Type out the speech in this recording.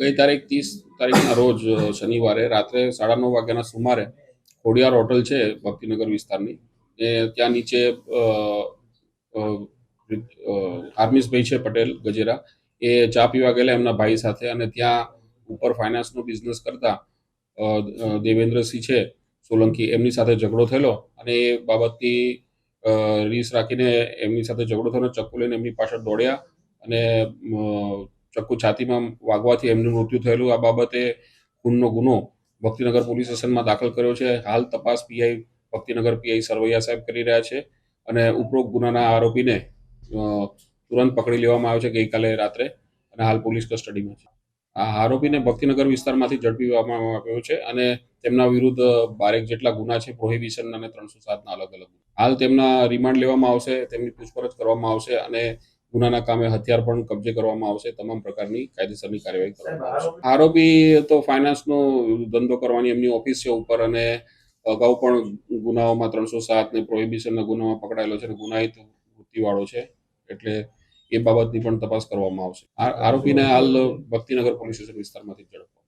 ગઈ તારીખ ત્રીસ તારીખના રોજ શનિવારે રાત્રે સાડા નવ વાગ્યાના સુમારે ખોડિયાર હોટલ છે ભક્તિનગર વિસ્તારની. એ ત્યાં નીચે હાર્મિસભાઈ છે પટેલ ગજેરા. એ ચા પીવા ગયેલા એમના ભાઈ સાથે અને ત્યાં ઉપર ફાઇનાન્સનો બિઝનેસ કરતા દેવેન્દ્રસિંહ છે સોલંકી, એમની સાથે ઝઘડો થયેલો અને એ બાબતથી રીસ રાખીને એમની સાથે ઝઘડો થયો ચક્કુ લઈને એમની પાછળ દોડ્યા અને ચક્કુ છાતીમાં વાગવાથી એમનું મૃત્યુ થયેલું. આ બાબતે ખૂનનો ગુનો ભક્તિનગર પોલીસ સ્ટેશનમાં દાખલ કર્યો છે. હાલ તપાસ પીઆઈ ભક્તિનગર પીઆઈ સરવૈયા સાહેબ કરી રહ્યા છે અને ઉપરોક્ત ગુનાના આરોપીને તુરંત પકડી લેવામાં આવ્યો છે ગઈકાલે રાત્રે અને હાલ પોલીસ કસ્ટડીમાં છે. આ આરોપીને ભક્તિનગર વિસ્તારમાંથી ઝડપી લેવામાં આવ્યો છે અને તેમના વિરુદ્ધ બારેક જેટલા ગુના છે, પ્રોહિબિશન અને ત્રણસો સાતના અલગ અલગ હાલ તેમના રિમાન્ડ લેવામાં આવશે, તેમની પૂછપરછ કરવામાં આવશે અને ગુનાના કામે હથિયાર પણ કબજે કરવામાં આવશે તમામ પ્રકારની કાયદેસરની કાર્યવાહી કરવામાં આવશે. આરોપી તો ફાઇનાન્સનો ધંધો કરવાની એમની ઓફિસ છે ઉપર અને અગાઉ પણ ગુનાઓમાં ત્રણસો સાત ને પ્રોહિબિશનના ગુનામાં પકડાયેલો છે ગુનાહિત વૃત્તિવાળો છે. એટલે એ બાબતની પણ તપાસ કરવામાં આવશે. આ આરોપીને હાલ ભક્તિનગર પોલીસ સ્ટેશન વિસ્તારમાંથી ઝડપવા.